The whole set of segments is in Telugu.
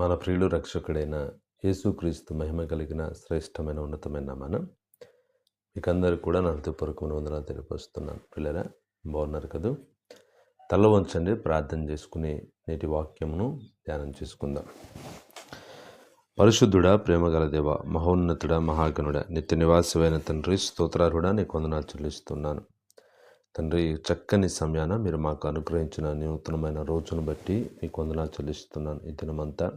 మన ప్రియుడు రక్షకుడైన యేసుక్రీస్తు మహిమ కలిగిన శ్రేష్టమైన ఉన్నతమైన నామాన మీకందరూ కూడా నా హృదయపూర్వకమైన వందనాలు తెలియపరుస్తున్నాను. పిల్లరా బాగున్నారు కదూ? తల వంచండి ప్రార్థన చేసుకుని నేటి వాక్యమును ధ్యానం చేసుకుందాం. పరిశుద్ధుడా ప్రేమగల దేవ మహోన్నతుడ మహాగణుడ నిత్య నివాసమైన తండ్రి స్తోత్రారుడా నీకు వందనాలు చెల్లిస్తున్నాను. తండ్రి చక్కని సమయాన మీరు మాకు అనుగ్రహించిన నూతనమైన రోజును బట్టి మీకు వందనాలు చెల్లిస్తున్నాను ఈ దినమంతా.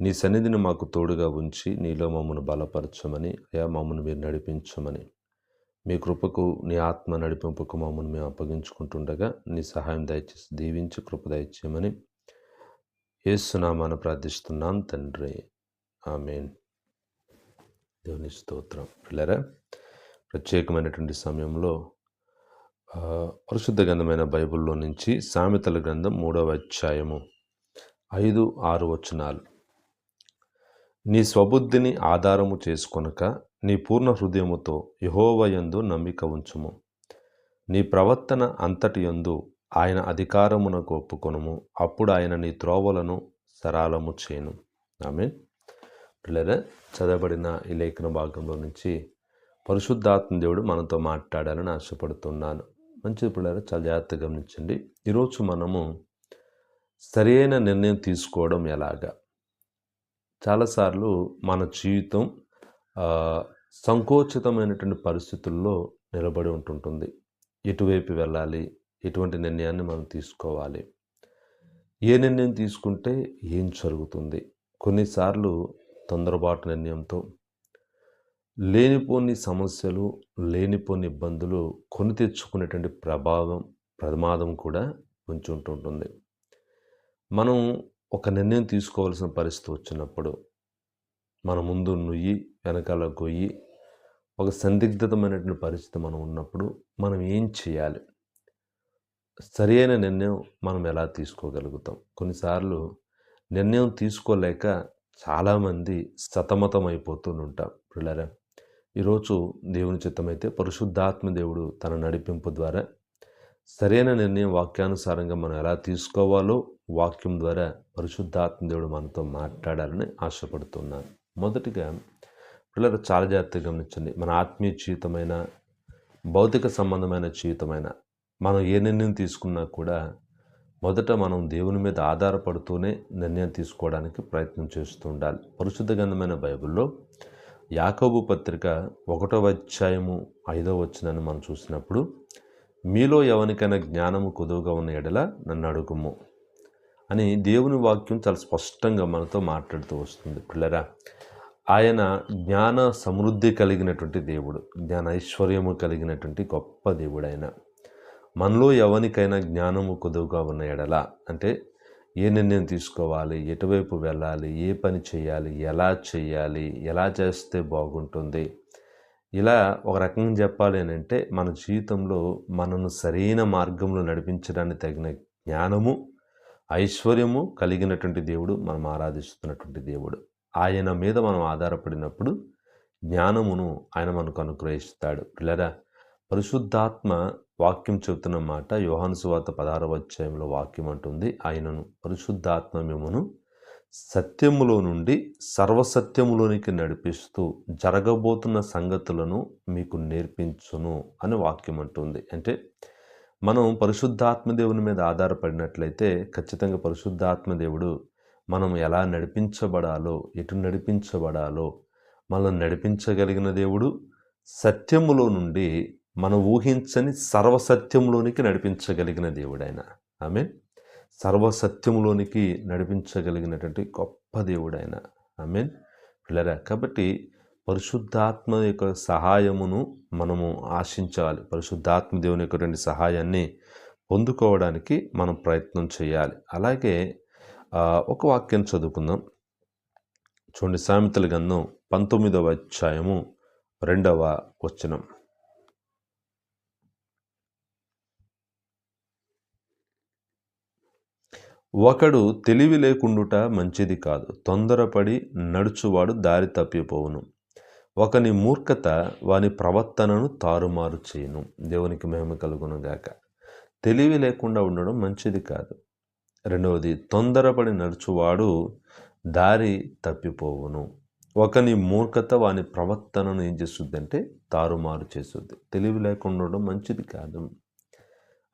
నీ సన్నిధిని మాకు తోడుగా ఉంచి నీలో మమ్మను బలపరచమని అయా మమ్మను మీరు నడిపించమని మీ కృపకు నీ ఆత్మ నడిపింపుకు మమ్మల్ని మేము అప్పగించుకుంటుండగా నీ సహాయం దయచేసి దీవించి కృప దయచేయమని ఏసునామాన ప్రార్థిస్తున్నాను తండ్రి. ఆమెన్. దేవుని స్తోత్రం. పిల్లరా ప్రత్యేకమైనటువంటి సమయంలో పరిశుద్ధ గ్రంథమైన బైబిల్లో నుంచి సామెతల గ్రంథం మూడవ అధ్యాయము ఐదు ఆరు వచనాలు. నీ స్వబుద్ధిని ఆధారము చేసుకొనక నీ పూర్ణ హృదయముతో యహోవయందు నమ్మిక ఉంచుము. నీ ప్రవర్తన అంతటి యందు ఆయన అధికారమునకు ఒప్పుకొనుము. అప్పుడు ఆయన నీ త్రోవలను సరాలము చేయను. ఆమె పిల్లరా చదవబడిన ఈ లేఖన భాగంలో నుంచి పరిశుద్ధాత్మ దేవుడు మనతో మాట్లాడాలని ఆశపడుతున్నాను. మంచిది పిల్లరా చాలా జాగ్రత్తగా గమనించండి. ఈరోజు మనము సరైన నిర్ణయం తీసుకోవడం ఎలాగా? చాలాసార్లు మన జీవితం సంకోచితమైనటువంటి పరిస్థితుల్లో నిలబడి ఉంటుంటుంది. ఎటువైపు వెళ్ళాలి? ఎటువంటి నిర్ణయాన్ని మనం తీసుకోవాలి? ఏ నిర్ణయం తీసుకుంటే ఏం జరుగుతుంది? కొన్నిసార్లు తొందరపాటు నిర్ణయంతో లేనిపోని సమస్యలు లేనిపోని ఇబ్బందులు కొని తెచ్చుకునేటువంటి ప్రభావం ప్రమాదం కూడా ఉంచి ఉంటుంటుంది మనం ఒక నిర్ణయం తీసుకోవాల్సిన పరిస్థితి వచ్చినప్పుడు మన ముందు నుయ్యి వెనకాల గొయ్యి ఒక సందిగ్ధతమైనటువంటి పరిస్థితి మనం ఉన్నప్పుడు మనం ఏం చేయాలి? సరియైన నిర్ణయం మనం ఎలా తీసుకోగలుగుతాం? కొన్నిసార్లు నిర్ణయం తీసుకోలేక చాలామంది సతమతం అయిపోతూ ఉంటాం పిల్లరా ఈరోజు దేవుని చిత్తమైతే పరిశుద్ధాత్మ దేవుడు తన నడిపింపు ద్వారా సరైన నిర్ణయం వాక్యానుసారంగా మనం ఎలా తీసుకోవాలో వాక్యం ద్వారా పరిశుద్ధాత్మ దేవుడు మనతో మాట్లాడాలని ఆశపడుతున్నాను మొదటిగా పిల్లలు చాలా జాగ్రత్తగా గమనించండి. మన ఆత్మీయ జీవితమైన భౌతిక సంబంధమైన జీవితమైన మనం ఏ నిర్ణయం తీసుకున్నా కూడా మొదట మనం దేవుని మీద ఆధారపడుతూనే నిర్ణయం తీసుకోవడానికి ప్రయత్నం చేస్తూ ఉండాలి. పరిశుద్ధ గంధమైన బైబిల్లో యాకోబు పత్రిక ఒకటో అధ్యాయము ఐదో వచ్చినని మనం చూసినప్పుడు మీలో ఎవరికైనా జ్ఞానము కుదువుగా ఉన్న ఎడల నన్ను అడుగుము. అని దేవుని వాక్యం చాలా స్పష్టంగా మనతో మాట్లాడుతూ వస్తుంది. పిల్లరా ఆయన జ్ఞాన సమృద్ధి కలిగినటువంటి దేవుడు జ్ఞాన ఐశ్వర్యము కలిగినటువంటి గొప్ప దేవుడు ఆయన మనలో ఎవరికైనా జ్ఞానము కొదువుగా ఉన్న ఎడల అంటే ఏ నిర్ణయం తీసుకోవాలి ఎటువైపు వెళ్ళాలి ఏ పని చేయాలి ఎలా చేయాలి ఎలా చేస్తే బాగుంటుంది. ఇలా ఒక రకంగా చెప్పాలి అని అంటే మన జీవితంలో మనను సరైన మార్గంలో నడిపించడానికి తగిన జ్ఞానము ఐశ్వర్యము కలిగినటువంటి దేవుడు మనం ఆరాధిస్తున్నటువంటి దేవుడు. ఆయన మీద మనం ఆధారపడినప్పుడు జ్ఞానమును ఆయన మనకు అనుగ్రహిస్తాడు. పిల్లరా పరిశుద్ధాత్మ వాక్యం చెబుతున్న మాట యోహానుసువాత పదహారవ అధ్యాయంలో వాక్యం అంటుంది. ఆయనను పరిశుద్ధాత్మ మేమును సత్యములో నుండి సర్వసత్యములోనికి నడిపిస్తూ జరగబోతున్న సంగతులను మీకు నేర్పించును అని వాక్యం అంటుంది. అంటే మనం పరిశుద్ధాత్మ దేవుని మీద ఆధారపడినట్లయితే ఖచ్చితంగా పరిశుద్ధాత్మ దేవుడు మనం ఎలా నడిపించబడాలో ఎటు నడిపించబడాలో మనల్ని నడిపించగలిగిన దేవుడు సత్యములో నుండి మనం ఊహించని సర్వసత్యంలోనికి నడిపించగలిగిన దేవుడైన. ఆమె సర్వసత్యంలోనికి నడిపించగలిగినటువంటి గొప్ప దేవుడైన. ఐ మీన్ పిల్లరా కాబట్టి పరిశుద్ధాత్మ యొక్క సహాయమును మనము ఆశించాలి. పరిశుద్ధాత్మ దేవుని యొక్క రెండు సహాయాన్ని పొందుకోవడానికి మనం ప్రయత్నం చేయాలి. అలాగే ఒక వాక్యం చదువుకుందాం. చూడండి సామెతల గంధం పంతొమ్మిదవ అధ్యాయము రెండవ వచనం. ఒకడు తెలివి లేకుండుట మంచిది కాదు. తొందరపడి నడుచువాడు దారి తప్పిపోవును. ఒకని మూర్ఖత వాని ప్రవర్తనను తారుమారు చేయను. దేవునికి మహిమ కలుగునుగాక తెలివి లేకుండా ఉండడం మంచిది కాదు. రెండవది తొందరపడి నడుచువాడు దారి తప్పిపోవును. ఒకని మూర్ఖత వాని ప్రవర్తనను ఏం చేస్తుంది అంటే తారుమారు చేస్తుంది. తెలివి లేకుండా ఉండడం మంచిది కాదు.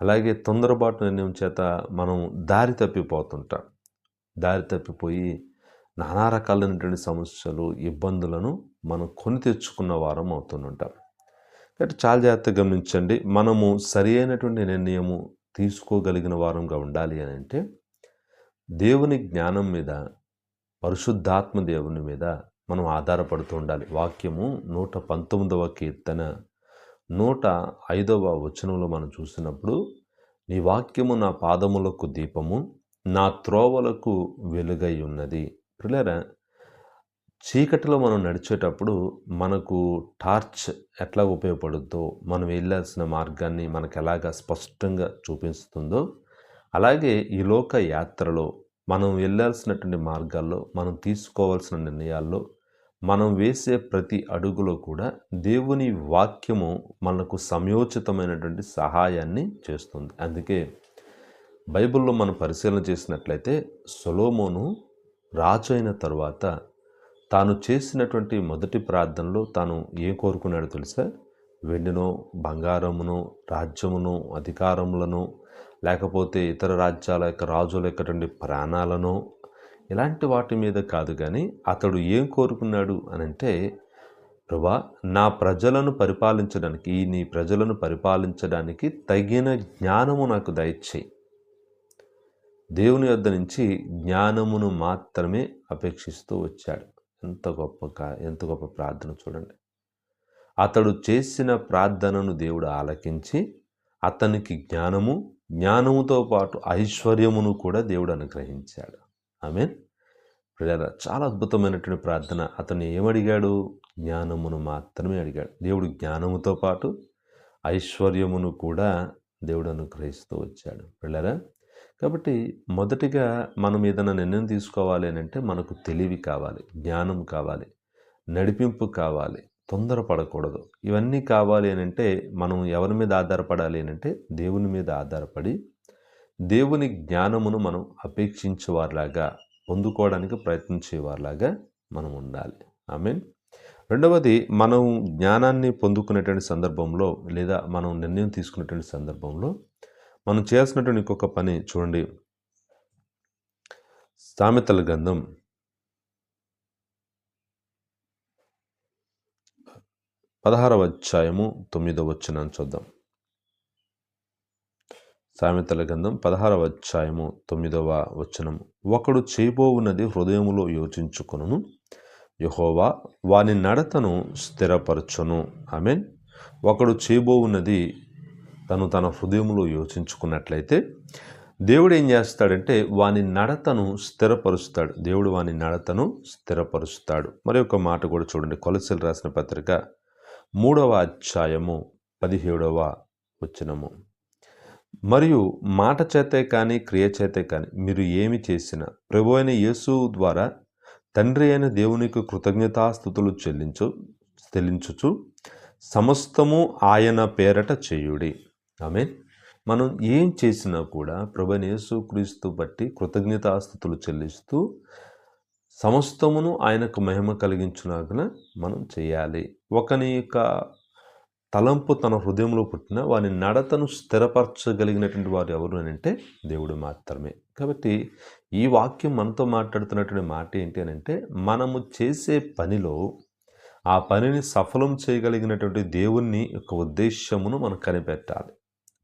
అలాగే తొందరపాటు నిర్ణయం చేత మనం దారి తప్పిపోతుంటాం. దారి తప్పిపోయి నానా రకాలైనటువంటి సమస్యలు ఇబ్బందులను మనం కొని తెచ్చుకున్న వారం అవుతుంటాం కాబట్టి చాలా జాగ్రత్తగా గమనించండి. మనము సరి అయినటువంటి నిర్ణయము తీసుకోగలిగిన వారంగా ఉండాలి అని అంటే దేవుని జ్ఞానం మీద పరిశుద్ధాత్మ దేవుని మీద మనం ఆధారపడుతూ ఉండాలి. వాక్యము నూట పంతొమ్మిదవ కీర్తన నూట ఐదవ వచనంలో మనం చూసినప్పుడు నీ వాక్యము నా పాదములకు దీపము నా త్రోవలకు వెలుగై ఉన్నది. పిల్లరా చీకటిలో మనం నడిచేటప్పుడు మనకు టార్చ్ ఎట్లా ఉపయోగపడుద్దో మనం వెళ్ళాల్సిన మార్గాన్ని మనకు ఎలాగా స్పష్టంగా చూపిస్తుందో అలాగే ఈ లోక యాత్రలో మనం వెళ్ళాల్సినటువంటి మార్గాల్లో మనం తీసుకోవాల్సిన నిర్ణయాల్లో మనం వేసే ప్రతి అడుగులో కూడా దేవుని వాక్యము మనకు సమయోచితమైనటువంటి సహాయాన్ని చేస్తుంది. అందుకే బైబిల్లో మనం పరిశీలన చేసినట్లయితే సొలోమోను రాజు అయిన తర్వాత తాను చేసినటువంటి మొదటి ప్రార్థనలో తాను ఏం కోరుకున్నాడో తెలుసా? వెండినో బంగారమును రాజ్యమును అధికారములను లేకపోతే ఇతర రాజ్యాల యొక్క రాజుల యొక్క ప్రాణాలను ఇలాంటి వాటి మీద కాదు కానీ అతడు ఏం కోరుకున్నాడు అని అంటే ప్రభా నా ప్రజలను పరిపాలించడానికి ఈ నీ ప్రజలను పరిపాలించడానికి తగిన జ్ఞానము నాకు దయచేయి. దేవుని వద్ద నుంచి జ్ఞానమును మాత్రమే అపేక్షిస్తూ వచ్చాడు. ఎంత గొప్ప ఎంత గొప్ప ప్రార్థన చూడండి. అతడు చేసిన ప్రార్థనను దేవుడు ఆలకించి అతనికి జ్ఞానము జ్ఞానముతో పాటు ఐశ్వర్యమును కూడా దేవుడు అనుగ్రహించాడు. ఆమె చాలా అద్భుతమైనటువంటి ప్రార్థన. అతను ఏమడిగాడు? జ్ఞానమును మాత్రమే అడిగాడు. దేవుడు జ్ఞానముతో పాటు ఐశ్వర్యమును కూడా దేవుడు అనుగ్రహిస్తూ వచ్చాడు. పిల్లరా కాబట్టి మొదటిగా మనం ఏదైనా నిర్ణయం తీసుకోవాలి అని అంటే మనకు తెలివి కావాలి జ్ఞానం కావాలి నడిపింపు కావాలి తొందరపడకూడదు. ఇవన్నీ కావాలి అని అంటే మనం ఎవరి మీద ఆధారపడాలి అని అంటే దేవుని మీద ఆధారపడి దేవుని జ్ఞానమును మనం అపేక్షించేవారిలాగా పొందుకోవడానికి ప్రయత్నించేవారిలాగా మనం ఉండాలి. ఐ మీన్ రెండవది మనం జ్ఞానాన్ని పొందుకునేటువంటి సందర్భంలో లేదా మనం నిర్ణయం తీసుకునేటువంటి సందర్భంలో మనం చేయాల్సినటువంటి ఇంకొక పని చూడండి. సామెతల గంధం పదహారవ అధ్యాయము తొమ్మిదవ వచనం చూద్దాం. సామెతల గంధం పదహారవ అధ్యాయము తొమ్మిదవ వచనం. ఒకడు చేయబోవున్నది హృదయములో యోచించుకును యహోవా వాని నడతను స్థిరపరచును. మీన్ ఒకడు చేయబోవున్నది తను తన హృదయంలో యోచించుకున్నట్లయితే దేవుడు ఏం చేస్తాడంటే వాని నడతను స్థిరపరుస్తాడు. దేవుడు వాని నడతను స్థిరపరుస్తాడు. మరి ఒక మాట కూడా చూడండి. కొలసలు రాసిన పత్రిక మూడవ అధ్యాయము పదిహేడవ వచనము. మరియు మాట చేతే కానీ క్రియ చేతే కానీ మీరు ఏమి చేసినా ప్రభు అయిన యేసు ద్వారా తండ్రి అయిన దేవునికి కృతజ్ఞతాస్థుతులు చెల్లించు చెల్లించుచు సమస్తము ఆయన పేరట చేయుడి. ఆమె మనం ఏం చేసినా కూడా ప్రభనేసు క్రీస్తు బట్టి కృతజ్ఞతాస్థుతులు చెల్లిస్తూ సమస్తమును ఆయనకు మహిమ కలిగించునాకన మనం చేయాలి. ఒకని యొక్క తలంపు తన హృదయంలో పుట్టిన వారి నడతను స్థిరపరచగలిగినటువంటి వారు ఎవరు అని అంటే దేవుడు మాత్రమే. కాబట్టి ఈ వాక్యం మనతో మాట్లాడుతున్నటువంటి మాట ఏంటి అని అంటే మనము చేసే పనిలో ఆ పనిని సఫలం చేయగలిగినటువంటి దేవుని యొక్క ఉద్దేశమును మనం కనిపెట్టాలి.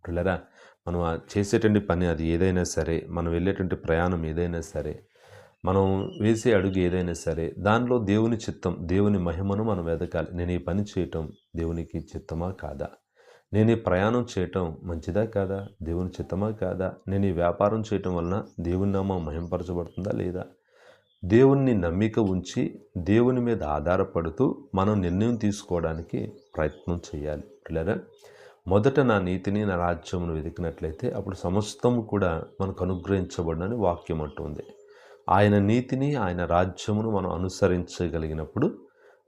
పిల్లరా మనం చేసేటువంటి పని అది ఏదైనా సరే మనం వెళ్ళేటువంటి ప్రయాణం ఏదైనా సరే మనం వేసే అడుగు ఏదైనా సరే దానిలో దేవుని చిత్తం దేవుని మహిమను మనం వెదకాలి. నేను ఈ పని చేయటం దేవునికి చిత్తమా కాదా? నేను ఈ ప్రయాణం చేయటం మంచిదా కాదా? దేవుని చిత్తమా కాదా? నేను ఈ వ్యాపారం చేయటం వలన దేవుని నామం మహింపరచబడుతుందా లేదా? దేవుణ్ణి నమ్మిక ఉంచి దేవుని మీద ఆధారపడుతూ మనం నిర్ణయం తీసుకోవడానికి ప్రయత్నం చేయాలి. పిల్లరా మొదట నా నీతిని నా రాజ్యమును వెతికినట్లయితే అప్పుడు సమస్తము కూడా మనకు అనుగ్రహించబడని వాక్యం అంటుంది. ఆయన నీతిని ఆయన రాజ్యమును మనం అనుసరించగలిగినప్పుడు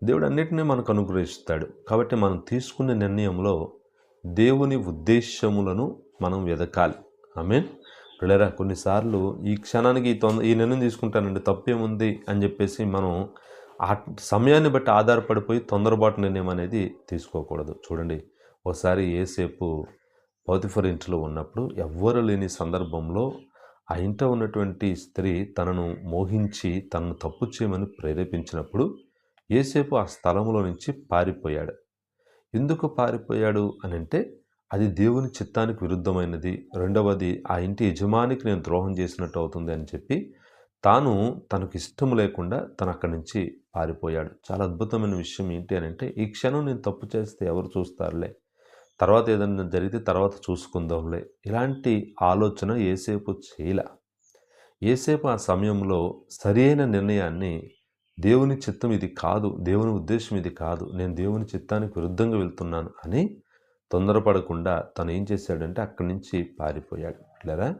దేవుడు అన్నిటినీ మనకు అనుగ్రహిస్తాడు. కాబట్టి మనం తీసుకునే నిర్ణయంలో దేవుని ఉద్దేశములను మనం వెదకాలి. ఐ మీన్ పిల్లరా కొన్నిసార్లు ఈ క్షణానికి ఈ తొంద ఈ నిర్ణయం తీసుకుంటానండి తప్పేముంది అని చెప్పేసి మనం ఆ సమయాన్ని బట్టి ఆధారపడిపోయి తొందరపాటు నిర్ణయం అనేది తీసుకోకూడదు. చూడండి ఒకసారి ఏసేపు పౌతిఫర్ ఇంట్లో ఉన్నప్పుడు ఎవ్వరు లేని సందర్భంలో ఆ ఇంట ఉన్నటువంటి స్త్రీ తనను మోహించి తనను తప్పు చేయమని ప్రేరేపించినప్పుడు ఏసేపు ఆ స్థలంలో నుంచి పారిపోయాడు. ఎందుకు పారిపోయాడు అని అంటే అది దేవుని చిత్తానికి విరుద్ధమైనది. రెండవది ఆ ఇంటి యజమానికి నేను ద్రోహం చేసినట్టు అవుతుంది అని చెప్పి తాను తనకు ఇష్టం లేకుండా తను అక్కడి నుంచి పారిపోయాడు. చాలా అద్భుతమైన విషయం ఏంటి అని అంటే ఈ క్షణం నేను తప్పు చేస్తే ఎవరు చూస్తారులే. తర్వాత ఏదైనా జరిగితే తర్వాత చూసుకుందాంలే. ఇలాంటి ఆలోచన ఏసేపు చేయల. ఏసేపు ఆ సమయంలో సరైన నిర్ణయాన్ని దేవుని చిత్తం ఇది కాదు దేవుని ఉద్దేశం ఇది కాదు నేను దేవుని చిత్తానికి విరుద్ధంగా వెళ్తున్నాను అని తొందరపడకుండా తను ఏం చేశాడంటే అక్కడి నుంచి పారిపోయాడు. ఇట్లారా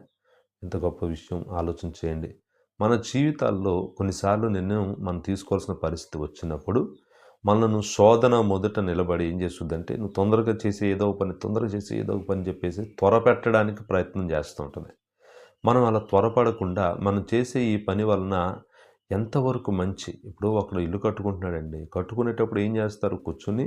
ఎంత గొప్ప విషయం. ఆలోచన చేయండి. మన జీవితాల్లో కొన్నిసార్లు నిర్ణయం మనం తీసుకోవాల్సిన పరిస్థితి వచ్చినప్పుడు మనను శోధన మొదట నిలబడి ఏం చేస్తుందంటే నువ్వు తొందరగా చేసే ఏదో ఒక పని తొందరగా చేసే ఏదో ఒక పని చెప్పేసి త్వర పెట్టడానికి ప్రయత్నం చేస్తూ ఉంటుంది. మనం అలా త్వరపడకుండా మనం చేసే ఈ పని వలన ఎంతవరకు మంచి? ఇప్పుడు ఒకడు ఇల్లు కట్టుకుంటున్నాడండి. కట్టుకునేటప్పుడు ఏం చేస్తారు? కూర్చుని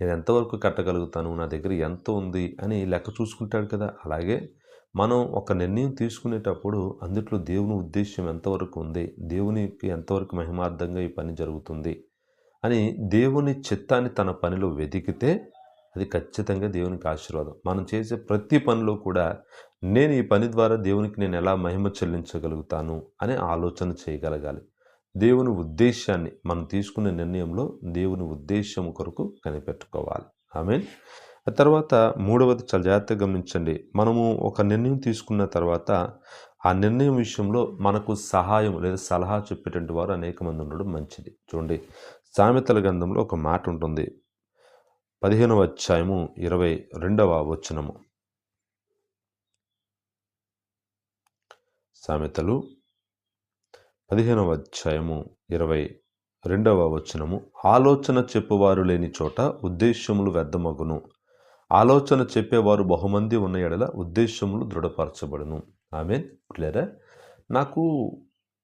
నేను ఎంతవరకు కట్టగలుగుతాను? నా దగ్గర ఎంత ఉంది? అని లెక్క చూసుకుంటాడు కదా. అలాగే మనం ఒక నిర్ణయం తీసుకునేటప్పుడు అందుట్లో దేవుని ఉద్దేశం ఎంతవరకు ఉంది? దేవునికి ఎంతవరకు మహిమార్థంగా ఈ పని జరుగుతుంది? అని దేవుని చిత్తాన్ని తన పనిలో వెతికితే అది ఖచ్చితంగా దేవునికి ఆశీర్వాదం. మనం చేసే ప్రతి పనిలో కూడా నేను ఈ పని ద్వారా దేవునికి నేను ఎలా మహిమ చెల్లించగలుగుతాను అనే ఆలోచన చేయగలగాలి. దేవుని ఉద్దేశాన్ని మనం తీసుకునే నిర్ణయంలో దేవుని ఉద్దేశం కొరకు కనిపెట్టుకోవాలి. ఆమె ఆ తర్వాత మూడవది చాలా జాగ్రత్తగా గమనించండి. మనము ఒక నిర్ణయం తీసుకున్న తర్వాత ఆ నిర్ణయం విషయంలో మనకు సహాయం లేదా సలహా చెప్పేటువంటి వారు అనేక మంది ఉండడం మంచిది. చూడండి సామెతల గ్రంథంలో ఒక మాట ఉంటుంది. పదిహేనవ అధ్యాయము ఇరవై రెండవ వచనము. సామెతలు పదిహేనవ అధ్యాయము ఇరవై రెండవ వచనము. ఆలోచన చెప్పువారు లేని చోట ఉద్దేశ్యములు వ్యర్థమగును. ఆలోచన చెప్పేవారు బహుమంది ఉన్న ఎడల ఉద్దేశ్యములు దృఢపరచబడును. ఆమె లేదా నాకు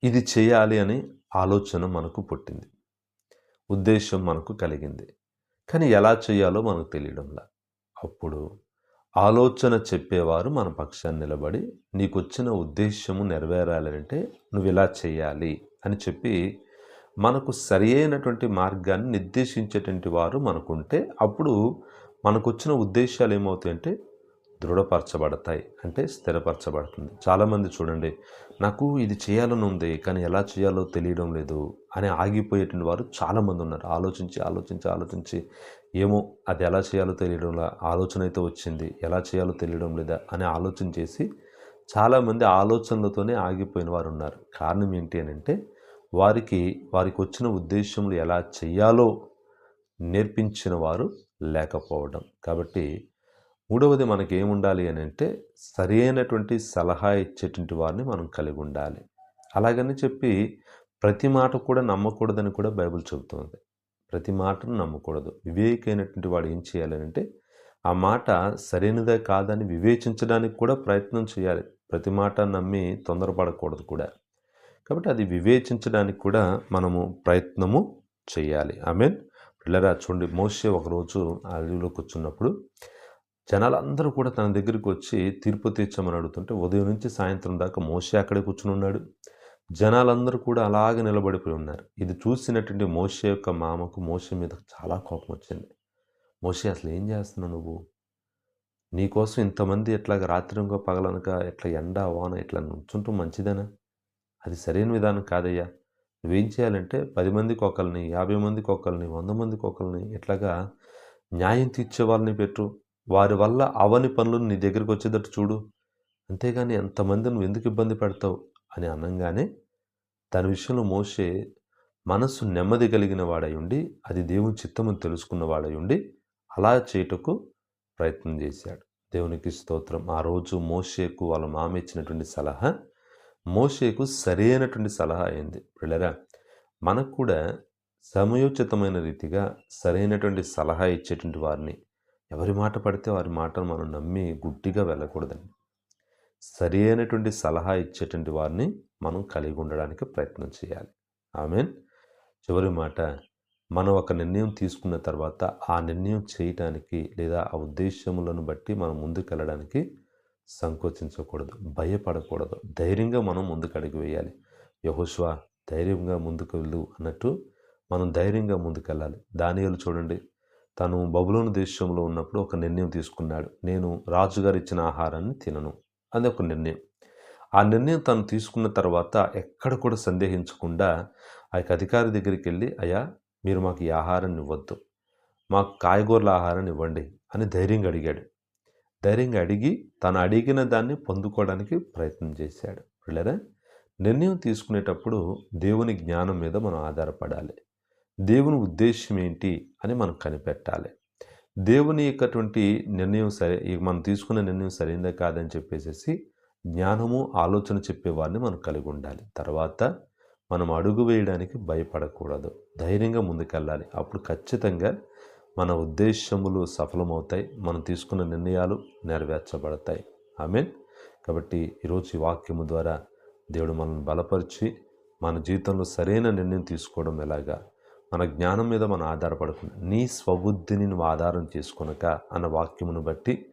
ఇది చేయాలి అని ఆలోచన మనకు పుట్టింది. ఉద్దేశం మనకు కలిగింది. కానీ ఎలా చేయాలో మనకు తెలియడంలా. అప్పుడు ఆలోచన చెప్పేవారు మన పక్షాన్ని నిలబడి నీకు వచ్చిన ఉద్దేశము నెరవేరాలంటే నువ్వు ఇలా చేయాలి అని చెప్పి మనకు సరి అయినటువంటి మార్గాన్ని నిర్దేశించేటువంటి వారు మనకుంటే అప్పుడు మనకు వచ్చిన ఉద్దేశాలు ఏమవుతాయంటే దృఢపరచబడతాయి అంటే స్థిరపరచబడుతుంది. చాలామంది చూడండి నాకు ఇది చేయాలని ఉంది కానీ ఎలా చేయాలో తెలియడం లేదు అని ఆగిపోయేటువంటి వారు చాలామంది ఉన్నారు. ఆలోచించి ఆలోచించి ఆలోచించి ఏమో అది ఎలా చేయాలో తెలియడంలా ఆలోచన అయితే వచ్చింది ఎలా చేయాలో తెలియడం లేదా అని ఆలోచన చేసి చాలామంది ఆలోచనలతోనే ఆగిపోయిన వారు ఉన్నారు. కారణం ఏంటి అని అంటే వారికి వారికి వచ్చిన ఉద్దేశములు ఎలా చేయాలో నేర్పించిన వారు లేకపోవడం. కాబట్టి మూడవది మనకి ఏముండాలి అని అంటే సరి అయినటువంటి సలహా ఇచ్చేటువంటి వారిని మనం కలిగి ఉండాలి. అలాగని చెప్పి ప్రతి మాట కూడా నమ్మకూడదని కూడా బైబిల్ చెబుతుంది. ప్రతి మాటను నమ్మకూడదు. వివేకైనటువంటి వాడు ఏం చేయాలి అంటే ఆ మాట సరైనదే కాదని వివేచించడానికి కూడా ప్రయత్నం చేయాలి. ప్రతి మాట నమ్మి తొందరపడకూడదు కూడా. కాబట్టి అది వివేచించడానికి కూడా మనము ప్రయత్నము చేయాలి. ఐ మీన్ పిల్లరా చూడండి మోసే ఒకరోజు అడవిలో కూర్చున్నప్పుడు జనాలందరూ కూడా తన దగ్గరికి వచ్చి తీర్పు తీర్చమని అడుగుతుంటే ఉదయం నుంచి సాయంత్రం దాకా మోసే అక్కడే కూర్చుని ఉన్నాడు. జనాలందరూ కూడా అలాగే నిలబడిపోయి ఉన్నారు. ఇది చూసినటువంటి మోసే యొక్క మామకు మోసే మీద చాలా కోపం వచ్చింది. మోసే అసలు ఏం చేస్తున్నావు నువ్వు? నీకోసం ఇంతమంది ఎట్లాగ రాత్రిగా పగలనక ఎట్లా ఎండ వాన ఇట్లా నుంచుంటూ మంచిదేనా? అది సరైన విధానం కాదయ్యా. నువ్వేం చేయాలంటే పది మందికి ఒకరిని యాభై మందికి ఒకరిని వంద మందికి ఒకరిని ఇట్లాగా న్యాయం తీర్చే వాళ్ళని పెట్టు. వారి వల్ల అవని పనులు నీ దగ్గరికి వచ్చేటట్టు చూడు. అంతేగాని ఎంతమంది నువ్వు ఎందుకు ఇబ్బంది పెడతావు? అని అనగానే దాని విషయంలో మోసే మనస్సు నెమ్మది కలిగిన వాడై ఉండి అది దేవుని చిత్తమని తెలుసుకున్న వాడై ఉండి అలా చేయుటకు ప్రయత్నం చేశాడు. దేవునికి స్తోత్రం. ఆ రోజు మోషేకు వాళ్ళ మామ ఇచ్చినటువంటి సలహా మోషేకు సరైనటువంటి సలహా అయింది. పిల్లరా మనకు కూడా సమయోచితమైన రీతిగా సరైనటువంటి సలహా ఇచ్చేటువంటి వారిని ఎవరి మాట పడితే వారి మాటను మనం నమ్మి గుడ్డిగా వెళ్ళకూడదండి. సరి అయినటువంటి సలహా ఇచ్చేటువంటి వారిని మనం కలిగి ఉండడానికి ప్రయత్నం చేయాలి. ఆమెన్. చివరి మాట మనం ఒక నిర్ణయం తీసుకున్న తర్వాత ఆ నిర్ణయం చేయటానికి లేదా ఆ ఉద్దేశములను బట్టి మనం ముందుకెళ్ళడానికి సంకోచించకూడదు భయపడకూడదు. ధైర్యంగా మనం ముందుకు అడుగు వేయాలి. యహోష్వా ధైర్యంగా ముందుకు వెళ్ళు అన్నట్టు మనం ధైర్యంగా ముందుకెళ్ళాలి దానియాలు చూడండి తను బబులోని దేశంలో ఉన్నప్పుడు ఒక నిర్ణయం తీసుకున్నాడు. నేను రాజుగారు ఇచ్చిన ఆహారాన్ని తినను అది ఒక నిర్ణయం. ఆ నిర్ణయం తను తీసుకున్న తర్వాత ఎక్కడ కూడా సందేహించకుండా ఆ యొక్క అధికారి దగ్గరికి వెళ్ళి అయ్యా మీరు మాకు ఈ ఆహారాన్ని ఇవ్వద్దు. మాకు కాయగూరల ఆహారాన్ని ఇవ్వండి అని ధైర్యంగా అడిగాడు. ధైర్యంగా అడిగి తను అడిగిన దాన్ని పొందుకోవడానికి ప్రయత్నం చేశాడు. పిల్లరా నిర్ణయం తీసుకునేటప్పుడు దేవుని జ్ఞానం మీద మనం ఆధారపడాలి. దేవుని ఉద్దేశం ఏంటి అని మనం కనిపెట్టాలి. దేవుని యొక్కటువంటి నిర్ణయం సరే మనం తీసుకున్న నిర్ణయం సరైందా కాదని చెప్పేసి జ్ఞానము ఆలోచన చెప్పేవారిని మనం కలిగి ఉండాలి. తర్వాత మనం అడుగు వేయడానికి భయపడకూడదు. ధైర్యంగా ముందుకెళ్ళాలి. అప్పుడు ఖచ్చితంగా మన ఉద్దేశములు సఫలమవుతాయి. మనం తీసుకున్న నిర్ణయాలు నెరవేర్చబడతాయి. మీన్ కాబట్టి ఈరోజు ఈ వాక్యము ద్వారా దేవుడు మనల్ని బలపరిచి మన జీవితంలో సరైన నిర్ణయం తీసుకోవడం ఎలాగా? మన జ్ఞానం మీద మనం ఆధారపడకుండా నీ స్వబుద్ధిని నువ్వు ఆధారం చేసుకునక అన్న వాక్యమును బట్టి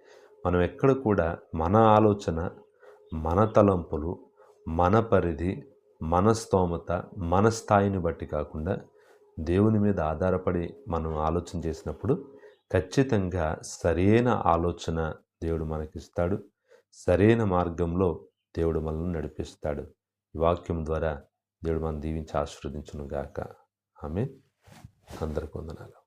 మనం ఎక్కడ కూడా మన ఆలోచన మన తలంపులు మన పరిధి మన స్తోమత మన స్థాయిని బట్టి కాకుండా దేవుని మీద ఆధారపడి మనం ఆలోచన చేసినప్పుడు ఖచ్చితంగా సరైన ఆలోచన దేవుడు మనకిస్తాడు. సరైన మార్గంలో దేవుడు మనల్ని నడిపిస్తాడు. ఈ వాక్యం ద్వారా దేవుడు మనం దీవించి ఆశీర్వదించును గాక ఆమె అందరికి వందనాలు.